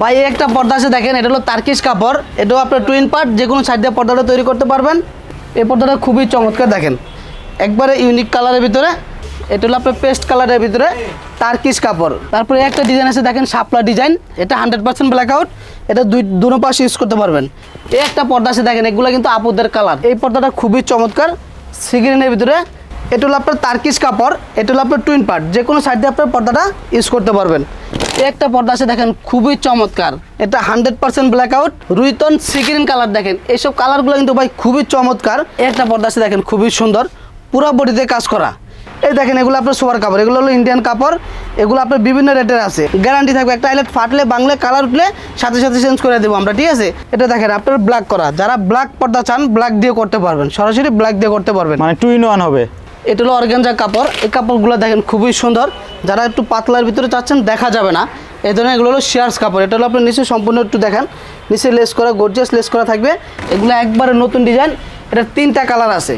ভাই একটা পর্দা আছে দেখেন, এটা হলো তার্কিশ কাপড়। এটাও আপনার টুইন পার্ট যে কোনো সাইড দিয়ে পর্দাটা তৈরি করতে পারবেন। এই পর্দাটা খুবই চমৎকার দেখেন। একবারে ইউনিক কালারের ভিতরে, এটা হলো আপনার পেস্ট কালারের ভিতরে তার্কিশ কাপড়। তারপরে একটা ডিজাইন আছে দেখেন, শাপলা ডিজাইন এটা হান্ড্রেড পার্সেন্ট ব্ল্যাক আউট এটা দুই, দুনো পাশে ইউজ করতে পারবেন। এই একটা পর্দা আছে দেখেন, এগুলো কিন্তু আপুদের কালার এই পর্দাটা খুবই চমৎকার সিগ্রিনের ভিতরে। এটা হলো আপনার তার্কিশ কাপড়, এটা হলো আপনার টুইন পার্ট যে কোনো সাইড দিয়ে আপনার পর্দাটা ইউজ করতে পারবেন। একটা পর্দা দেখেন, খুবই চমৎকার। এটা হান্ড্রেড পার্সেন্ট ব্ল্যাক আউট রুইতন সিগ্রিন কালার দেখেন। এইসব কালারগুলো কিন্তু ভাই খুবই চমৎকার। একটা পর্দা দেখেন, খুবই সুন্দর। পুরো বডিতে কাজ করা। এই দেখেন, এগুলো আপনার সোয়ার কাপড়। এগুলো হলো ইন্ডিয়ান কাপড়। এগুলো আপনার বিভিন্ন রেটের আছে। গ্যারান্টি থাকবে, একটা আইলেট ফাটলে, বাংলে কালার উঠলে সাথে সাথে চেঞ্জ করে দেবো আমরা, ঠিক আছে? এটা দেখেন, আপনার ব্ল্যাক করা। যারা ব্ল্যাক পর্দা চান ব্ল্যাক দিয়ে করতে পারবেন। সরাসরি ব্ল্যাক দিয়ে করতে পারবেন। মানে টু ইন ওয়ান হবে। এটা হলো অর্গানজা কাপড়। এই কাপড়গুলো দেখেন খুবই সুন্দর। যারা একটু পাতলার ভিতরে চাচ্ছেন, দেখা যাবে না। এই ধরনের এগুলো হলো শেয়ার্স কাপড়। এটা হলো আপনি নিচে সম্পূর্ণ একটু দেখেন। নিচে লেস করা গর্জিয়াস লেস করা থাকবে। এগুলো একবারে নতুন ডিজাইন এটা তিনটা কালার আছে।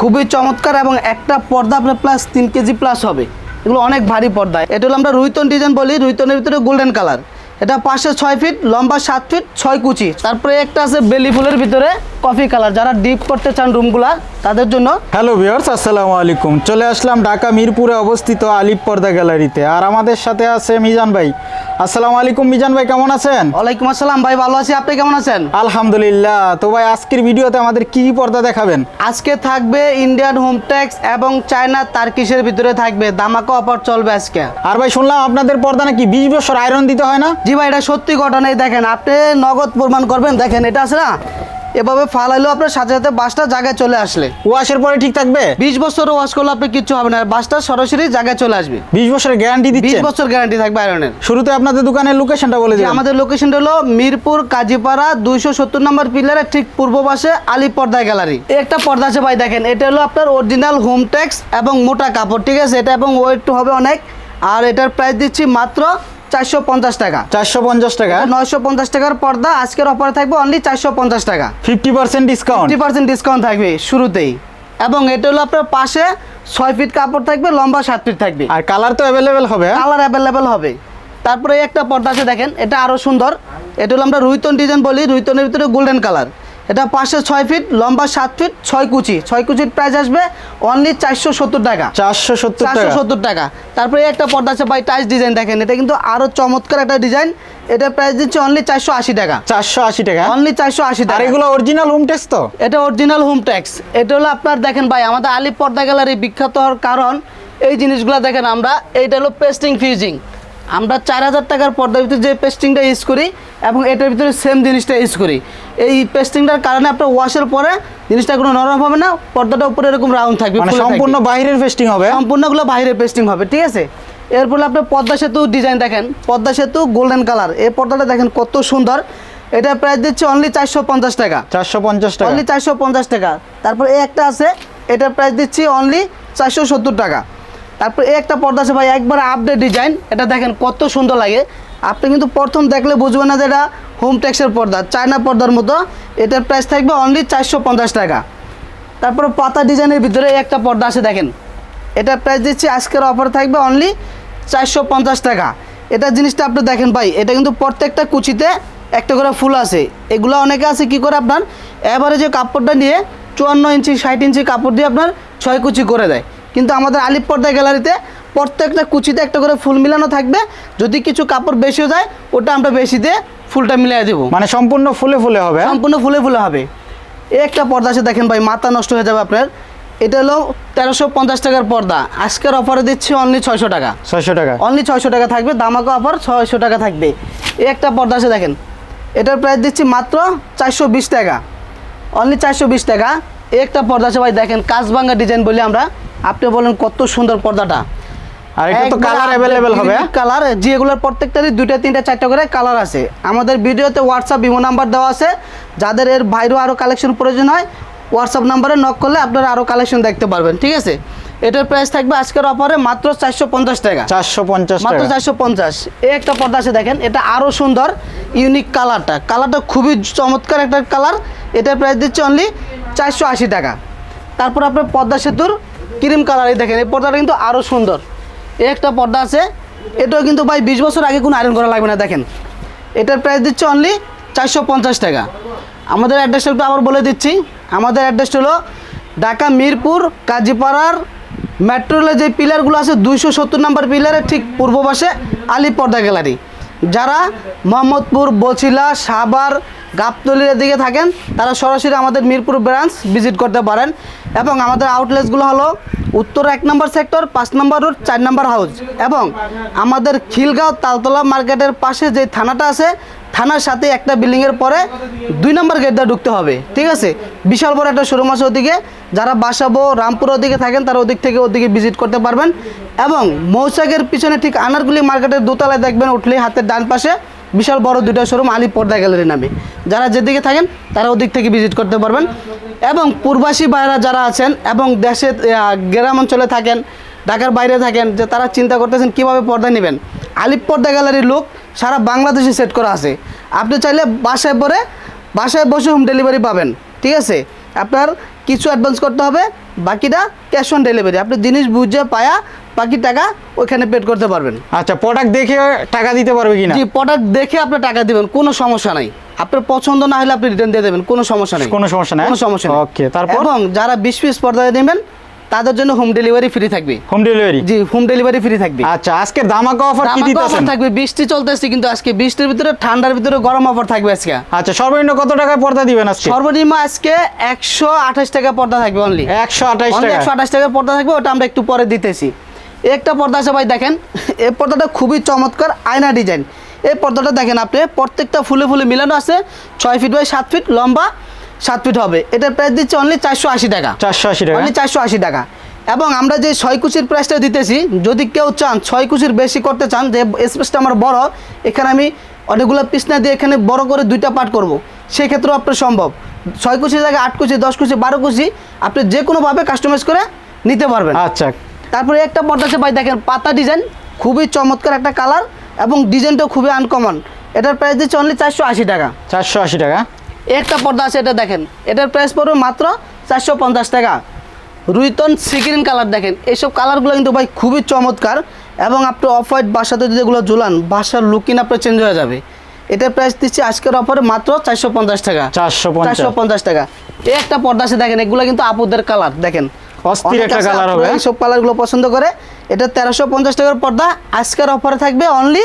খুবই চমৎকার এবং একটা পর্দা আপনার প্লাস তিন কেজি প্লাস হবে। এগুলো অনেক ভারী পর্দা। এটা হলো আমরা রুইতন ডিজাইন বলি। রুইতনের ভিতরে গোল্ডেন কালার এটা পাশে ছয় ফিট লম্বা সাত ফিট ছয় কুচি। তারপরে একটা আছে বেলি ফুলের ভিতরে। Coffee colour. যারা ডিপ করতে চান রুমগুলা তাদের জন্য হ্যালো ভিউয়ার্স আসসালামু আলাইকুম। চলে আসলাম ঢাকা মিরপুরে অবস্থিত আলিপ পর্দা গ্যালারিতে। আর আমাদের সাথে আছে মিজান ভাই। আসসালামু আলাইকুম মিজান ভাই কেমন আছেন? ওয়ালাইকুম আসসালাম ভাই ভালো আছি। আপনি কেমন আছেন? আলহামদুলিল্লাহ। তো ভাই আজকের ভিডিওতে আমাদের কি কি পর্দা দেখাবেন? আজকে থাকবে ইন্ডিয়ান হোম ট্যাক্স এবং চায়না তার্কিশের ভিতরে থাকবে দামাকা অফার চলবে আজকে। আর ভাই শুনলাম আপনাদের পর্দা নাকি বিশ বছর আয়রন দিতে হয় না? জি ভাই এটা সত্যি ঘটনা এই দেখেন আপনি নগদ প্রমাণ করবেন। দেখেন এটা আছে না? এভাবে ফালাইলেও আপনার সাথে সাথে বাসটা জায়গায় চলে আসলে। ওয়াশের পরে ঠিক থাকবে? বিশ বছর ওয়াশ করলে আপনি কিচ্ছু হবে না বাসটা সরাসরি জায়গায় চলে আসবে। বিশ বছরের গ্যারান্টি দিচ্ছে বিশ বছর গ্যারান্টি থাকবে আয়রনের শুরুতে আপনাদের দোকানের লোকেশনটা বলে দিন আমাদের লোকেশনটা হলো মিরপুর কাজীপাড়া দুইশো সত্তর নম্বর পিলারের ঠিক পূর্ব পাশে আলী পর্দা গ্যালারি একটা পর্দা আছে ভাই দেখেন এটা হলো আপনার অরিজিনাল হোম ট্যাক্স এবং মোটা কাপড় ঠিক আছে? এটা এবং ওয়েট হবে অনেক আর এটার প্রাইস দিচ্ছি মাত্র চারশো পঞ্চাশ টাকা। চারশো পঞ্চাশ টাকা? নয়শো পঞ্চাশ টাকার পর্দা। আজকের অফারে থাকবে অনলি চারশো পঞ্চাশ টাকা। Fifty percent discount fifty percent discount থাকবে শুরুতেই। এবং এটা হলো আপনার পাশে ছয় ফিট কাপড় থাকবে লম্বা সাত ফিট থাকবে। আর কালার তো অ্যাভেলেবেল হবে? কালার অ্যাভেলেবেল হবে। তারপরে একটা পর্দা আছে দেখেন এটা আরও সুন্দর। এটা হলো আমরা রুইতন ডিজাইন বলি রুইতনের ভিতরে গোল্ডেন কালার এটা পাশে ছয় ফিট লম্বা সাত ফিট ছয় কুচি। ছয় কুচির প্রাইস আসবে অনলি চারশো সত্তর টাকা। চারশো সত্তর চারশো সত্তর টাকা। তারপরে একটা পর্দা আছে বাই টাইস ডিজাইন দেখেন। এটা কিন্তু আরও চমৎকার একটা ডিজাইন এটার প্রাইস দিচ্ছে অনলি চারশো আশি টাকা। চারশো আশি টাকা? অনলি চারশো আশি টাকা। এগুলো অরিজিনাল হোম টেক্স তো? এটা অরিজিনাল হোম ট্যাক্স এটা হলো আপনার দেখেন ভাই আমাদের আলিপ পর্দা গ্যালারি বিখ্যাত হওয়ার কারণ এই জিনিসগুলো দেখেন আমরা। এইটা হলো পেস্টিং ফিউজিং আমরা চার হাজার টাকার পর্দার ভিতরে যে পেস্টিংটা ইউজ করি এবং এটার ভিতরে সেম জিনিসটা ইউজ করি। এই পেস্টিংটার কারণে আপনার ওয়াশের পরে জিনিসটা কোনো নরম হবে না পর্দাটা উপরে এরকম রাউন্ড থাকবে মানে। সম্পূর্ণ বাইরের পেস্টিং হবে? সম্পূর্ণগুলো বাইরের পেস্টিং হবে ঠিক আছে? এরপরে আপনার পদ্মা সেতু ডিজাইন দেখেন। পদ্মা সেতু গোল্ডেন কালার এই পর্দাটা দেখেন কত সুন্দর। এটা প্রাইস দিচ্ছে অনলি চারশো পঞ্চাশ টাকা। চারশো পঞ্চাশ টাকা। অনলি চারশো পঞ্চাশ টাকা। তারপর এই একটা আছে এটার প্রাইস দিচ্ছি অনলি চারশো সত্তর টাকা। তারপর এই একটা পর্দা আছে ভাই, একবার আপডেট ডিজাইন এটা দেখেন কত সুন্দর লাগে। আপনি কিন্তু প্রথম দেখলে বুঝবেন না যে এটা হোম ট্যাক্সের পর্দা, চায়না পর্দার মতো। এটার প্রাইস থাকবে অনলি চারশো পঞ্চাশ টাকা। তারপর পাতা ডিজাইনের ভিতরে এই একটা পর্দা আছে দেখেন। এটার প্রাইস দিচ্ছি, আজকের অফার থাকবে অনলি চারশো পঞ্চাশ টাকা। এটা জিনিসটা আপনি দেখেন ভাই, এটা কিন্তু প্রত্যেকটা কুচিতে একটা করে ফুল আছে। এগুলো অনেকে আছে কি করে আপনার এবারে যে কাপড়টা নিয়ে চুয়ান্ন ইঞ্চি, ষাট ইঞ্চি কাপড় দিয়ে আপনার ছয় কুচি করে দেয়। কিন্তু আমাদের আলিপ পর্দা গ্যালারিতে প্রত্যেকটা কুচিতে একটা করে ফুল মিলানো থাকবে। যদি কিছু কাপড় বেশিও যায় ওটা আমরা বেশি দিয়ে ফুলটা মিলিয়ে দেবো। মানে সম্পূর্ণ ফুলে ফুলে হবে? সম্পূর্ণ ফুলে ফুলে হবে। এই একটা পর্দা আছে দেখেন ভাই মাথা নষ্ট হয়ে যাবে আপনার। এটা হলো তেরোশো পঞ্চাশ টাকার পর্দা। আজকের অফারে দিচ্ছি অনলি ছয়শো টাকা। ছয়শো টাকা। অনলি ছয়শো টাকা থাকবে দামাকা অফার ছয়শো টাকা থাকবে। এই একটা পর্দা আছে দেখেন। এটার প্রাইস দিচ্ছি মাত্র চারশো বিশ টাকা। অনলি চারশো বিশ টাকা। একটা পর্দা আছে ভাই দেখেন কাজবাঙ্গা ডিজাইন বলি আমরা। আপনি বলেন কত সুন্দর পর্দাটা। আর এটা তো কালার অ্যাভেলেবেল হবে? কালার যেগুলোর প্রত্যেকটারই দুইটা তিনটা চারটা করে কালার আছে। আমাদের ভিডিওতে হোয়াটসঅ্যাপ ইমো নাম্বার দেওয়া আছে। যাদের এর বাইরেও আরও কালেকশন প্রয়োজন হয় হোয়াটসঅ্যাপ নাম্বারে নক করলে আপনারা আরও কালেকশন দেখতে পারবেন ঠিক আছে? এটার প্রাইস থাকবে আজকের অফারে মাত্র চারশো পঞ্চাশ টাকা। চারশো পঞ্চাশ মাত্র চারশো পঞ্চাশ। এই একটা পর্দা আছে দেখেন এটা আরও সুন্দর ইউনিক কালারটা কালারটা খুবই চমৎকার একটা কালার এটার প্রাইস দিচ্ছে অনলি চারশো আশি টাকা। তারপর আপনার পদ্মা সেতুর ক্রিম কালার, এই দেখেন, এই পর্দাটা কিন্তু আরও সুন্দর। একটা পর্দা আছে, এটাও কিন্তু ভাই বিশ বছর আগে কোনো আয়রন করা লাগবে না, দেখেন। এটার প্রাইস দিচ্ছে অনলি চারশো পঞ্চাশ টাকা। আমাদের অ্যাড্রেসটা একটু আবার বলে দিচ্ছি। আমাদের অ্যাড্রেসটা হলো ঢাকা মিরপুর, কাজীপাড়ার মেট্রো রেলের যে পিলারগুলো আছে, দুইশো সত্তর নম্বর পিলারের ঠিক পূর্ব পাশে আলী পর্দা গ্যালারি। যারা মোহাম্মদপুর, বছিলা, সাভার, গাবতলির দিকে থাকেন, তারা সরাসরি আমাদের মিরপুর ব্রাঞ্চ ভিজিট করতে পারেন। এবং আমাদের আউটলেটসগুলো হলো উত্তর এক নম্বর সেক্টর পাঁচ নম্বর রোড চার নম্বর হাউস এবং আমাদের খিলগাঁও তালতলা মার্কেটের পাশে যে থানাটা আছে, থানার সাথে একটা বিল্ডিংয়ের পরে দুই নম্বর গেট দিয়ে ঢুকতে হবে, ঠিক আছে? বিশাল বড় একটা শোরুম আছে ওদিকে। যারা বাসাবো রামপুর ওদিকে থাকেন, তারা ওদিক থেকে ওদিকে ভিজিট করতে পারবেন। এবং মৌসাকের পিছনে ঠিক আনারগুলি মার্কেটের দোতলায় দেখবেন, উঠলেই হাতের ডান পাশে বিশাল বড় দুইটা শোরুম আলী পর্দা গ্যালারি নামে। যারা যেদিকে থাকেন, তারা ওদিক থেকে ভিজিট করতে পারবেন। এবং পূর্বাসী বাইরা যারা আছেন এবং দেশে গ্রাম অঞ্চলে থাকেন, ঢাকার বাইরে থাকেন, যে তারা চিন্তা করতেছেন কীভাবে পর্দা নেবেন। আলিপ পর্দা গ্যালারির লোক সারা বাংলাদেশে সেট করা আছে। আপনি চাইলে বাসায় পরে, বাসায় বসে হোম ডেলিভারি পাবেন। ঠিক আছে? আপনার কিছু অ্যাডভান্স করতে হবে বাকিটা ক্যাশ অন ডেলিভারি আপনি জিনিস বুঝে পায়া বাকি টাকা ওইখানে পেড করতে পারবেন। আচ্ছা প্রোডাক্ট দেখে টাকা দিতে পারবে কিনা? জি প্রোডাক্ট দেখে আপনি টাকা দিবেন কোনো সমস্যা নাই। আপনার পছন্দ না হলে আপনি রিটার্ন দিয়ে দেবেন কোনো সমস্যা নেই। কোনো সমস্যা নাই? কোনো সমস্যা নেই। ওকে তারপর? এবং যারা বিশ পিস পর্দায় নেবেন তাদের জন্য হোম ডেলিভারি ফ্রি থাকবে। হোম ডেলিভারি জি হোম ডেলিভারি ফ্রি থাকবে। আচ্ছা আজকে ধামাকা অফার কি দিতেছেন offer থাকবে বৃষ্টি চলতেছে কিন্তু আজকে বৃষ্টির ভিতরে ঠান্ডার ভিতরে গরম অফার থাকবে আজকে। আচ্ছা সর্বনিম্ন কত টাকায় পর্দা দিবেন আজকে? সর্বনিম্ন আজকে একশো আঠাশ টাকা পর্দা থাকবে অনলি একশো আঠাইশ অনলি টাকা। একশো আঠাশ টাকার পর্দা থাকবে ওটা আমরা একটু পরে দিতেছি। একটা পর্দা আছে ভাই দেখেন এই পর্দাটা খুবই চমৎকার আয়না ডিজাইন এই পর্দাটা দেখেন আপনি প্রত্যেকটা ফুলে ফুলে মিলানো আছে ছয় ফিট বাই সাত ফিট লম্বা সাত ফিট হবে। এটার প্রাইস দিচ্ছে অনলি চারশো আশি টাকা। চারশো আশি টাকা। অনলি চারশো আশি টাকা। এবং আমরা যে ছয় কুচির প্রাইসটা দিতেছি যদি কেউ চান ছয় কুচির বেশি করতে চান যে স্পেসটা আমার বড় এখানে আমি অনেকগুলো পিস না দিয়ে এখানে বড় করে দুইটা পার্ট করব। সেক্ষেত্রেও আপনার সম্ভব। ছয় কুচির জায়গায় আট কুচি দশ কুচি বারো কুচি আপনি যে কোনোভাবে কাস্টমাইজ করে নিতে পারবেন। আচ্ছা। তারপরে একটা পর্দা আছে ভাই দেখেন পাতা ডিজাইন খুবই চমৎকার একটা কালার এবং ডিজাইনটাও খুবই আনকমন এটার প্রাইস দিচ্ছে অনলি চারশো আশি টাকা। চারশো আশি টাকা। একটা পর্দা আছে এটা দেখেন। এটার প্রাইস পড়বে মাত্র চারশো পঞ্চাশ টাকা। রুইতন সিগ্রিন কালার দেখেন। এইসব কালারগুলো কিন্তু ভাই খুবই চমৎকার এবং আপনি অফ হোয়াইট বাসাতে যদি এগুলো ঝুলান বাসার লুকিং আপনার চেঞ্জ হয়ে যাবে। এটার প্রাইস দিচ্ছি আজকের অফারে মাত্র চারশো পঞ্চাশ টাকা। চারশো পঞ্চাশ। চারশো পঞ্চাশ টাকা। এই একটা পর্দা আছে দেখেন এগুলো কিন্তু আপুদের কালার দেখেন। অস্থির একটা কালার হবে। এইসব কালারগুলো পছন্দ করে। এটা তেরোশো পঞ্চাশ টাকার পর্দা। আজকের অফারে থাকবে অনলি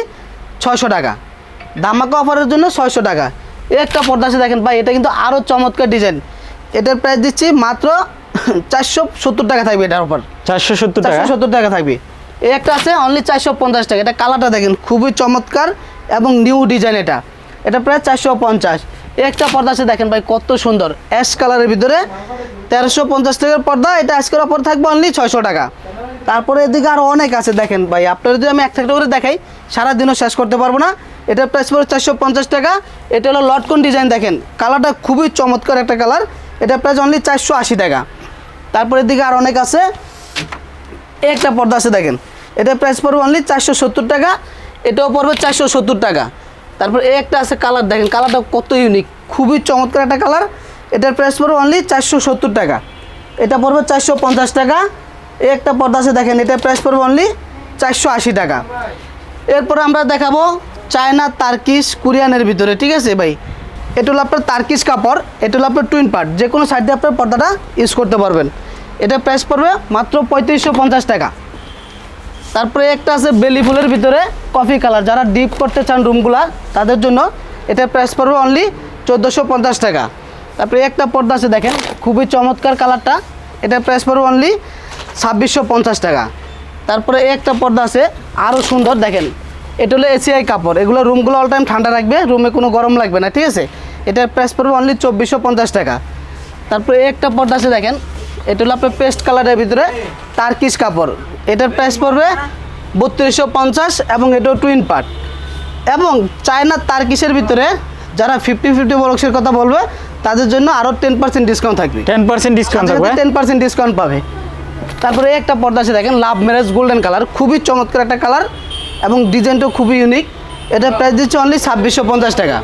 ছয়শো টাকা। দামাকা অফারের জন্য ছয়শো টাকা। একটা পর্দা আছে দেখেন ভাই এটা কিন্তু আরও চমৎকার ডিজাইন এটার প্রাইস দিচ্ছি মাত্র চারশো সত্তর টাকা থাকবে এটার অফার চারশো সত্তর টাকা? চারশো সত্তর টাকা থাকবে। এই একটা আছে অনলি চারশো পঞ্চাশ টাকা। এটা কালারটা দেখেন খুবই চমৎকার এবং নিউ ডিজাইন এটা। এটা প্রায় চারশো পঞ্চাশ। একটা পর্দা আছে দেখেন ভাই কত সুন্দর। অ্যাশ কালারের ভিতরে তেরোশো পঞ্চাশ টাকার পর্দা। এটা আজকের অফার থাকবে অনলি ছয়শো টাকা। তারপরে এদিকে আরও অনেক আছে দেখেন ভাই। আপনার যদি আমি একটা একটা করে দেখাই সারাদিনও শেষ করতে পারব না। এটার প্রাইস পড়ে চারশো পঞ্চাশ টাকা। এটা হলো লটকন ডিজাইন দেখেন। কালারটা খুবই চমৎকার একটা কালার। এটা প্রাইস অনলি চারশো আশি টাকা। তারপরের দিকে আর অনেক আছে। একটা পর্দা আছে দেখেন। এটা প্রাইস পড়বে অনলি চারশো সত্তর টাকা। এটাও পড়বে চারশো সত্তর টাকা। তারপর একটা আছে কালার দেখেন। কালারটা কত ইউনিক খুবই চমৎকার একটা কালার। এটার প্রাইস পড়বে অনলি চারশো সত্তর টাকা। এটা পড়বে চারশো পঞ্চাশ টাকা। একটা পর্দা আছে দেখেন। এটার প্রাইস পড়বে অনলি চারশো আশি টাকা। এরপর আমরা দেখাবো চায়না, তার্কিশ, কোরিয়ানের ভিতরে, ঠিক আছে ভাই? এটা হলো আপনার তার্কিশ কাপড়, এটা হলো আপনার টুইন পার্ট যে কোনো সাইড আপনার পর্দাটা ইউজ করতে পারবেন। এটা প্রাইস পড়বে মাত্র পঁয়ত্রিশশো পঞ্চাশ টাকা। তারপরে একটা আছে বেলি ফুলের ভিতরে কফি কালার যারা ডিপ করতে চান রুমগুলা তাদের জন্য এটা প্রাইস পড়বে অনলি চোদ্দোশো পঞ্চাশ টাকা। তারপরে একটা পর্দা আছে, দেখেন, খুবই চমৎকার কালারটা এটা প্রাইস পড়বে অনলি ছাব্বিশশো পঞ্চাশ টাকা। তারপরে একটা পর্দা আছে আরও সুন্দর, দেখেন। এটা হলো এসিআই কাপড়। এগুলো রুমগুলো অল টাইম ঠান্ডা রাখবে রুমে কোনো গরম লাগবে না ঠিক আছে? এটার প্রাইস পড়বে অনলি চব্বিশশো পঞ্চাশ টাকা। তারপরে একটা পর্দা আছে দেখেন এটা হলো আপনার পেস্ট কালারের ভিতরে তার্কিশ কাপড়। এটার প্রাইস পড়বে বত্রিশশো পঞ্চাশ এবং এটাও টুইন পার্ট এবং চায়না তার্কিশের ভিতরে যারা ফিফটি ফিফটি বলক্সের কথা বলবে তাদের জন্য আরও টেন পার্সেন্ট ডিসকাউন্ট থাকবে। টেন পার্সেন্ট ডিসকাউন্ট থাকবে? টেন পার্সেন্ট ডিসকাউন্ট পাবে। তারপরে একটা পর্দা আছে দেখেন লাভ ম্যারেজ গোল্ডেন কালার খুবই চমৎকার একটা কালার এবং ডিজাইনটাও খুবই ইউনিক এটা প্রাইস দিচ্ছে অনলি ছাব্বিশশো পঞ্চাশ টাকা।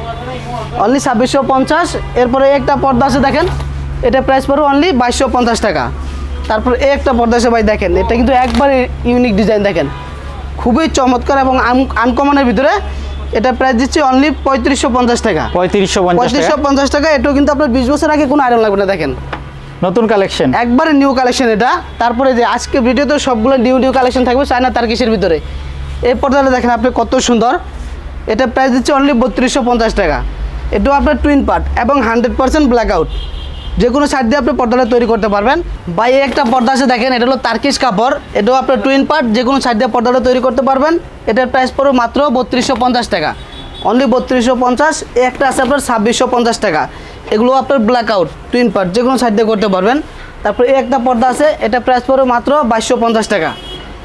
অনলি ছাব্বিশশো পঞ্চাশ এরপরে একটা পর্দা আছে দেখেন। এটা প্রাইস পড়বে অনলি বাইশশো পঞ্চাশ টাকা। তারপরে এই একটা পর্দা আছে ভাই দেখেন এটা কিন্তু একবারে ইউনিক ডিজাইন দেখেন। খুবই চমৎকার এবং আনকমনের ভিতরে এটা প্রাইস দিচ্ছি অনলি পঁয়ত্রিশশো পঞ্চাশ টাকা। পঁয়ত্রিশশো পঁয়ত্রিশশো পঞ্চাশ টাকা এটাও কিন্তু আপনার বিশ বছর আগে কোনো আয়রন লাগবে না দেখেন। নতুন কালেকশন একবারে নিউ কালেকশন এটা। তারপরে যে আজকে ভিডিওতে সবগুলো নিউ নিউ কালেকশন থাকবে চায়না তার্কিসের ভিতরে। এই পর্দাটা দেখেন আপনি কত সুন্দর। এটা প্রাইস দিচ্ছে অনলি বত্রিশশো পঞ্চাশ টাকা। এটাও আপনার টুইন পার্ট এবং হান্ড্রেড পার্সেন্ট ব্ল্যাক আউট যে কোনো সাইড দিয়ে আপনি পর্দাটা তৈরি করতে পারবেন। বা এই একটা পর্দা আছে দেখেন, এটা হলো তার্কিশ কাপড়। এটাও আপনার টুইন পার্ট যে কোনো সাইড দিয়ে পর্দাটা তৈরি করতে পারবেন। এটার প্রাইস পড়বে মাত্র বত্রিশশো পঞ্চাশ টাকা। অনলি বত্রিশশো পঞ্চাশ একটা আছে আপনার ছাব্বিশশো পঞ্চাশ টাকা। এগুলো আপনার ব্ল্যাক আউট টুইন পার্ট যে কোনো সাইড দিয়ে করতে পারবেন। তারপরে একটা পর্দা আছে, এটা প্রাইস পড়বে মাত্র বাইশশো পঞ্চাশ টাকা।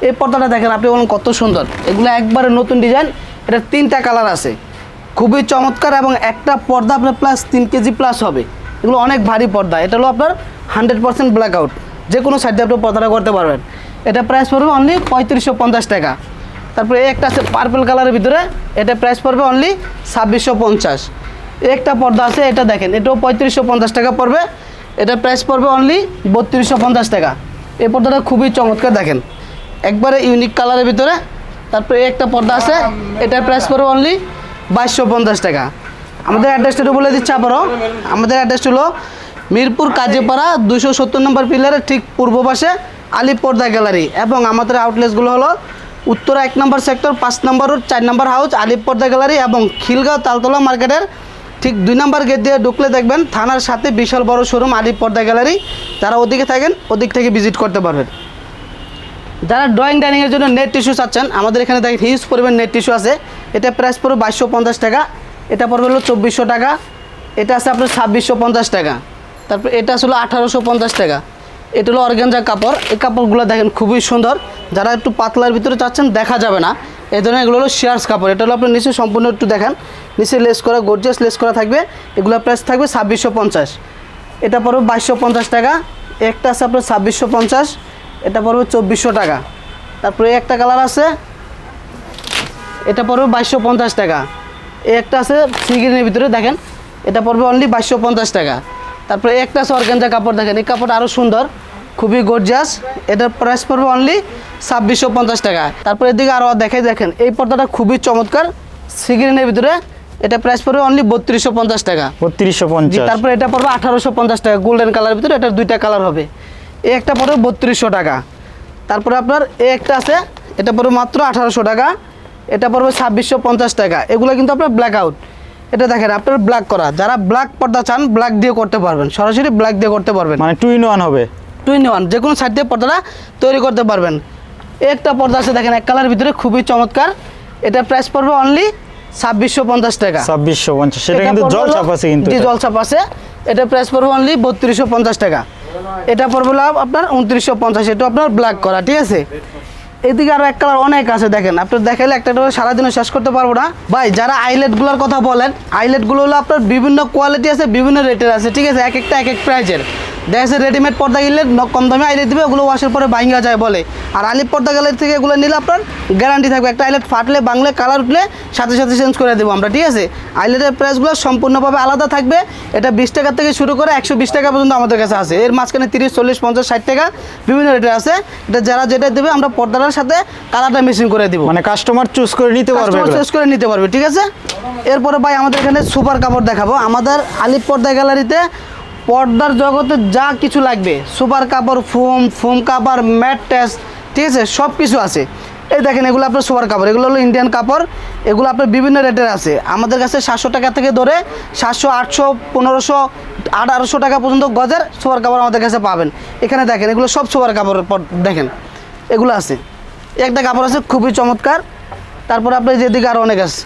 এই পর্দাটা দেখেন, আপনি বলুন কত সুন্দর। এগুলো একবারে নতুন ডিজাইন, এটা তিনটা কালার আছে। খুবই চমৎকার এবং একটা পর্দা আপনার প্লাস তিন কেজি প্লাস হবে। এগুলো অনেক ভারী পর্দা। এটা হলো আপনার হান্ড্রেড পার্সেন্ট ব্ল্যাক আউট যে কোনো সাইড আপনি পর্দাটা করতে পারবেন। এটা প্রাইস পড়বে অনলি পঁয়ত্রিশশো পঞ্চাশ টাকা। তারপরে এই একটা আছে পার্পল কালারের ভিতরে, এটা প্রাইস পড়বে অনলি ছাব্বিশশো পঞ্চাশ। একটা পর্দা আছে, এটা দেখেন, এটাও পঁয়ত্রিশশো পঞ্চাশ টাকা পড়বে। এটা প্রাইস পড়বে অনলি বত্রিশশো পঞ্চাশ টাকা। এই পর্দাটা খুবই চমৎকার, দেখেন। একবারে ইউনিক কালারের ভিতরে। তারপরে একটা পর্দা আছে, এটার প্রাইস পড়বে অনলি বাইশশো পঞ্চাশ টাকা। আমাদের অ্যাড্রেসটা একটু বলে দিচ্ছি আবারও। আমাদের অ্যাড্রেস হলো মিরপুর কাজীপাড়া দুশো সত্তর নম্বর পিলারের ঠিক পূর্ব পাশে আলী পর্দা গ্যালারি এবং আমাদের আউটলেটসগুলো হলো উত্তরা এক নম্বর সেক্টর পাঁচ নম্বর রোড চার নম্বর হাউস আলিপ পর্দা গ্যালারি এবং খিলগাঁও তালতলা মার্কেটের ঠিক দুই নম্বর গেট দিয়ে ঢুকলে দেখবেন থানার সাথে বিশাল বড় শোরুম আলিপ পর্দা গ্যালারি যারা ওদিকে থাকেন, ওদিক থেকে ভিজিট করতে পারবেন। যারা ড্রয়িং ডাইনিংয়ের জন্য নেট টিস্যু চাচ্ছেন, আমাদের এখানে দেখেন হিউজ পরিমাণ নেট টিস্যু আছে। এটা প্রাইস পড়বে বাইশশো পঞ্চাশ টাকা, এটা পড়বে হলো চব্বিশশো টাকা, এটা আছে আপনার ছাব্বিশশো পঞ্চাশ টাকা। তারপর এটা আসলে আঠারোশো পঞ্চাশ টাকা। এটা হলো অর্গেঞ্জা কাপড়, এই কাপড়গুলো দেখেন খুবই সুন্দর। যারা একটু পাতলার ভিতরে চাচ্ছেন, দেখা যাবে না। এই ধরনের এগুলো হলো শেয়ার্স কাপড়, এটা হলো আপনার নিচে সম্পূর্ণ একটু দেখেন। নিচে লেস করা গর্জিয়াস লেস করা থাকবে। এগুলো প্রাইস থাকবে ছাব্বিশশো পঞ্চাশ। এটা পড়বে বাইশশো পঞ্চাশ টাকা, একটা আছে আপনার ছাব্বিশশো পঞ্চাশ। এটা পড়বে চব্বিশশো টাকা। তারপরে একটা কালার আছে এটা পড়বে বাইশশো পঞ্চাশ টাকা। এই একটা আছে সিগ্রিনের ভিতরে দেখেন এটা পড়বে অনলি বাইশশো পঞ্চাশ টাকা। তারপরে একটা আছে অর্গানজা কাপড় দেখেন এই কাপড় আরও সুন্দর খুবই গর্জিয়াস এটার প্রাইস পড়বে অনলি ছাব্বিশশো পঞ্চাশ টাকা। তারপর এদিকে আরও দেখাই দেখেন এই পর্দাটা খুবই চমৎকার সিগ্রিনের ভিতরে এটা প্রাইস পড়বে অনলি বত্রিশশো পঞ্চাশ টাকা। বত্রিশশো পঞ্চাশ। তারপরে এটা পড়বে আঠারোশো পঞ্চাশ টাকা গোল্ডেন কালারের ভিতরে এটার দুইটা কালার হবে। এই একটা পড়বে বত্রিশশো টাকা। তারপরে আপনার এই একটা আছে এটা পড়বে মাত্র আঠারোশো টাকা এটা পড়বে ছাব্বিশশো পঞ্চাশ টাকা। এগুলো কিন্তু আপনার ব্ল্যাক আউট এটা দেখেন আপনার ব্ল্যাক করা। যারা ব্ল্যাক পর্দা চান ব্ল্যাক দিয়ে করতে পারবেন। সরাসরি ব্ল্যাক দিয়ে করতে পারবেন। মানে টু ইন ওয়ান হবে। টু ইন ওয়ান যে কোনো সাইড দিয়ে পর্দাটা তৈরি করতে পারবেন। একটা পর্দা আছে দেখেন এক কালার ভিতরে খুবই চমৎকার। এটা প্রাইস পড়বে অনলি ছাব্বিশশো পঞ্চাশ টাকা। ছাব্বিশশো পঞ্চাশ সেটা কিন্তু জল চাপ আছে কিন্তু জল চাপ আছে। এটা প্রাইস পড়বে অনলি বত্রিশশো পঞ্চাশ টাকা। এটা পড়বে লাভ আপনার উনত্রিশশো পঞ্চাশ, এটা আপনার ব্ল্যাক করা, ঠিক আছে? এদিকে আরও এক কালার অনেক আছে, দেখেন। আপনার দেখাইলে একটা সারাদিনও শেষ করতে পারব না। ভাই, যারা আইলেটগুলোর কথা বলেন আইলেটগুলো হলো আপনার বিভিন্ন কোয়ালিটি আছে, বিভিন্ন রেটের আছে, ঠিক আছে? এক একটা, এক এক প্রাইজের দেখা যাচ্ছে রেডিমেড পর্দা কিনলে কম দামে আইলেট দিবে ওগুলো ওয়াশের পরে ভাঙ্গা যায় বলে। আর আলিপ পর্দা গ্যালারি থেকে এগুলো নিলে আপনার গ্যারান্টি থাকবে। একটা আইলেট ফাটলে বাংলে কালার উঠলে সাথে সাথে চেঞ্জ করে দেবো আমরা ঠিক আছে? আইলেটের প্রাইসগুলো সম্পূর্ণভাবে আলাদা থাকবে। এটা বিশ টাকা থেকে শুরু করে একশো বিশ টাকা পর্যন্ত আমাদের কাছে আছে। এর মাঝখানে তিরিশ চল্লিশ পঞ্চাশ ষাট টাকা বিভিন্ন রেটে আছে। এটা যারা যেটা দেবে আমরা পর্দাটার সাথে কালারটা মেশিন করে দেবো। মানে কাস্টমার চুজ করে নিতে পারবে এগুলো। করে নিতে পারবে ঠিক আছে? এরপরে ভাই আমাদের এখানে সুপার কাপড় দেখাবো। আমাদের আলিপ পর্দা গ্যালারিতে পর্দার জগতে যা কিছু লাগবে, সুপার কাপড়, ফোম ফোম কাপড়, ম্যাট টেস্ট ঠিক আছে সব কিছু আছে। এই দেখেন, এগুলো আপনার সুপার কাপড়, এগুলো হলো ইন্ডিয়ান কাপড়, এগুলো আপনার বিভিন্ন রেটের আছে। আমাদের কাছে সাতশো টাকা থেকে ধরে সাতশো, আটশো, পনেরোশো আঠারোশো টাকা পর্যন্ত গজের সুপার কাপড় আমাদের কাছে পাবেন। এখানে দেখেন, এগুলো সব সুপার কাপড় দেখেন, এগুলো আছে। একটা কাপড় আছে, খুবই চমৎকার। তারপর আপনার যেদিকে আরও অনেক আছে।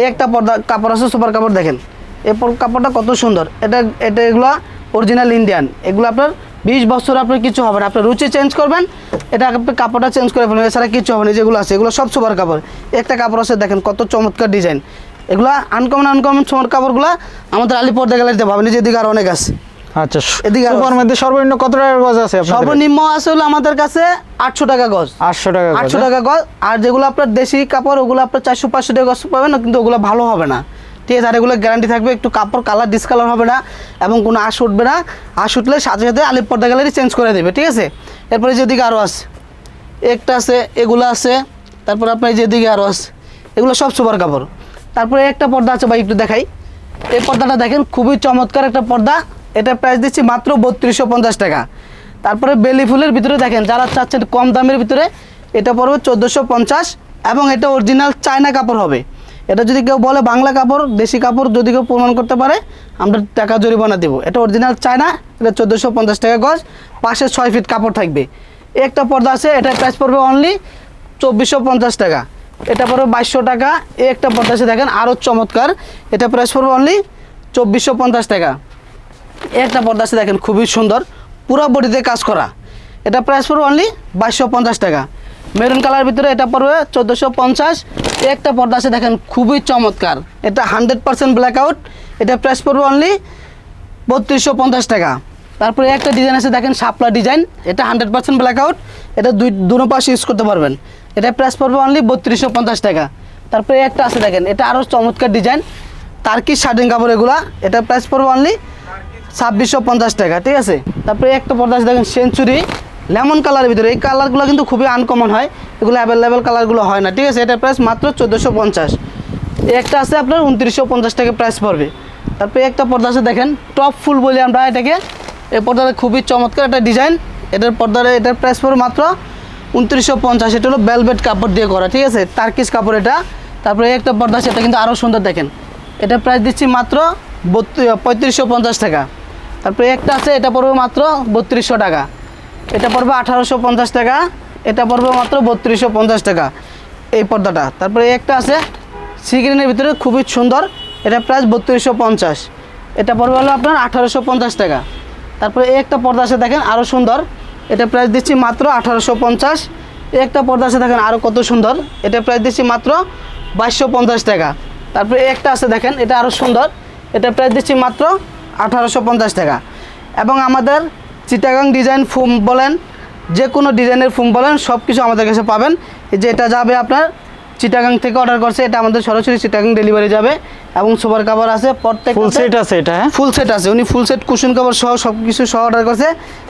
এই একটা পর্দা কাপড় আছে, সুপার কাপড়, দেখেন। এই পর- কাপড়টা কত সুন্দর। এটা এটা এগুলো অরিজিনাল ইন্ডিয়ান এগুলো আপনার বিশ বছর আপনার কিছু হবে না। আপনার রুচি চেঞ্জ করবেন এটা আপনি কাপড়টা চেঞ্জ করে ফেলবেন। এছাড়া কিছু হবে না। যেগুলো আছে এগুলো সব সুপার কাপড়। একটা কাপড় আছে দেখেন কত চমৎকার ডিজাইন এগুলো আনকমন আনকমন সুপার কাপড়গুলো আমাদের আলি পর্দা গ্যালারিতে পাবেন যেদিকে আরও অনেক আছে। আচ্ছা এদিকে আরও সুপার মধ্যে সর্বনিম্ন কত টাকার গজ আছে সর্বনিম্ন আছে হলো আমাদের কাছে আটশো টাকা গজ। আটশো টাকা আটশো হ্যাঁ? টাকা গজ। আর যেগুলো আপনার দেশি কাপড় ওগুলো আপনার চারশো পাঁচশো টাকা গজ পাবেন কিন্তু ওগুলো ভালো হবে না। ঠিক আছে, আর এগুলো গ্যারান্টি থাকবে, একটু কাপড় কালার ডিসকালার হবে না এবং কোনো আশ উঠবে না। আশ উঠলে সাথে সাথে আলিপ পর্দা গ্যালারি চেঞ্জ করে দেবে, ঠিক আছে? এরপরে যেদিকে আরও আছে, একটা আছে, এগুলো আছে, তারপর আপনার যেদিকে আরও আছে, এগুলো সব সুপার কাপড়। তারপরে একটা পর্দা আছে ভাই, একটু দেখাই। এই পর্দাটা দেখেন, খুবই চমৎকার একটা পর্দা। এটা প্রাইস দিচ্ছি মাত্র বত্রিশশো পঞ্চাশ টাকা। তারপরে বেলি ফুলের ভিতরে দেখেন, যারা চাচ্ছেন কম দামের ভিতরে, এটা পড়বে চোদ্দোশো পঞ্চাশ এবং এটা অরিজিনাল চায়না কাপড় হবে। এটা যদি কেউ বলে বাংলা কাপড়, দেশি কাপড় যদি কেউ প্রমাণ করতে পারে, আমরা টাকা জরিমানা দেবো। এটা অরিজিনাল চায়না, এটা চোদ্দোশো পঞ্চাশ টাকা গজ, পাশে ছয় ফিট কাপড় থাকবে। একটা পর্দা আছে, এটা প্রাইস পড়বে অনলি চব্বিশশো পঞ্চাশ টাকা। এটা পড়বে বাইশশো টাকা। একটা পর্দা আছে, দেখেন আরও চমৎকার। এটা প্রাইস পড়বে অনলি চব্বিশশো পঞ্চাশ টাকা। একটা পর্দা আছে, দেখেন, খুবই সুন্দর। পুরো বডিতে কাজ করা। এটা প্রাইস পড়বে অনলি বাইশশো পঞ্চাশ টাকা। মেরুন কালার ভিতরে এটা পড়বে চোদ্দোশো পঞ্চাশ। একটা পর্দা আছে, দেখেন, খুবই চমৎকার। এটা হান্ড্রেড পার্সেন্ট ব্ল্যাক আউট এটা প্রাইস পড়বে অনলি বত্রিশশো পঞ্চাশ টাকা। তারপরে একটা ডিজাইন আছে, দেখেন, শাপলা ডিজাইন এটা হান্ড্রেড পার্সেন্ট ব্ল্যাক আউট এটা দুই, দুনো পাশে ইউজ করতে পারবেন। এটা প্রাইস পড়বে অনলি বত্রিশশো পঞ্চাশ টাকা। তারপরে একটা আছে, দেখেন, এটা আরও চমৎকার ডিজাইন তার্কি শার্টিং কাপড় এগুলা। এটা প্রাইস পড়বে অনলি ছাব্বিশশো পঞ্চাশ টাকা, ঠিক আছে? তারপরে একটা পর্দা আছে, দেখেন সেঞ্চুরি লেমন কালারের ভিতরে। এই কালারগুলো কিন্তু খুবই আনকমন হয়। এগুলো অ্যাভেলেবেল কালারগুলো হয় না। ঠিক আছে এটার প্রাইস মাত্র চোদ্দোশো পঞ্চাশ। একটা আছে আপনার উনত্রিশশো পঞ্চাশ টাকা প্রাইস পড়বে। তারপরে একটা পর্দা আছে, দেখেন টপ ফুল বলি আমরা এটাকে। এই পর্দাটা খুবই চমৎকার একটা ডিজাইন এটার পর্দার, এটার প্রাইস পড়বে মাত্র উনত্রিশশো পঞ্চাশ। এটা হলো বেলভেট কাপড় দিয়ে করা, ঠিক আছে? টার্কিস কাপড় এটা। তারপরে একটা পর্দা এটা কিন্তু আরও সুন্দর, দেখেন। এটা প্রাইস দিচ্ছি মাত্র বত্রিশ, পঁয়ত্রিশশো পঞ্চাশ টাকা। তারপরে একটা আছে, এটা পড়বে মাত্র বত্রিশশো টাকা। এটা পড়বে আঠারোশো পঞ্চাশ টাকা, এটা পড়বে মাত্র বত্রিশশো পঞ্চাশ টাকা এই পর্দাটা। তারপরে একটা আছে সিগ্রিনের ভিতরে খুবই সুন্দর, এটা প্রাইস বত্রিশশো পঞ্চাশ। এটা পড়বে হলো আপনার আঠারোশো পঞ্চাশ টাকা। তারপরে একটা পর্দা আছে দেখেন আরও সুন্দর, এটা প্রাইস দিচ্ছি মাত্র আঠারোশো পঞ্চাশ। একটা পর্দা আছে দেখেন আরও কত সুন্দর, এটা প্রাইস দিচ্ছি মাত্র বাইশশো পঞ্চাশ টাকা। তারপরে একটা আছে দেখেন, এটা আরও সুন্দর, এটা প্রাইস দিচ্ছি মাত্র আঠারোশো পঞ্চাশ টাকা। এবং আমাদের চিটাগাং ডিজাইন ফোম বলেন যে কোনো ডিজাইনের ফোম বলেন সব কিছু আমাদের কাছে পাবেন। এই যে এটা যাবে আপনার চিটাগাং থেকে অর্ডার করছে এটা আমাদের সরাসরি চিটাগাং ডেলিভারি যাবে এবং সুপার কাভার আছে প্রত্যেক ফুল সেট আছে এটা হ্যাঁ? ফুল সেট আছে। উনি ফুল সেট কুশন কাভার সহ সব কিছু সহ অর্ডার করছে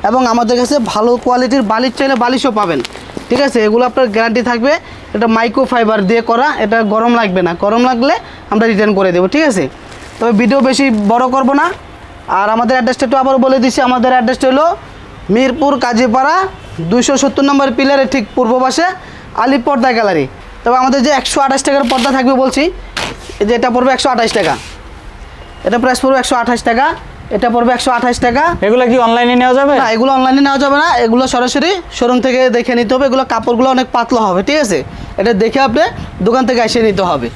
এবং আমাদের কাছে ভালো কোয়ালিটির বালিশ চাইলে বালিশও পাবেন। ঠিক আছে? এগুলো আপনার গ্যারান্টি থাকবে। এটা মাইক্রো ফাইবার দিয়ে করা এটা গরম লাগবে না। গরম লাগলে আমরা রিটার্ন করে দেবো ঠিক আছে? তবে ভিডিও বেশি বড় করব না। আর আমাদের অ্যাড্রেসটা একটু আবার বলে দিচ্ছি আমাদের অ্যাড্রেসটা হলো মিরপুর কাজীপাড়া দুইশো সত্তর নম্বর পিলারের ঠিক পূর্ব পাশে আলিপ পর্দা গ্যালারি। তবে আমাদের যে একশো আঠাশ টাকার পর্দা থাকবে বলছি এই যে এটা পড়বে একশো আঠাশ টাকা। এটা প্রাইস পড়বে একশো আঠাশ টাকা এটা পড়বে একশো আঠাশ টাকা। এগুলো কি অনলাইনে নেওয়া যাবে? না এগুলো অনলাইনে নেওয়া যাবে না এগুলো সরাসরি শোরুম থেকে দেখে নিতে হবে এগুলো কাপড়গুলো অনেক পাতলা হবে ঠিক আছে? এটা দেখে আপনি দোকান থেকে এসে নিতে হবে।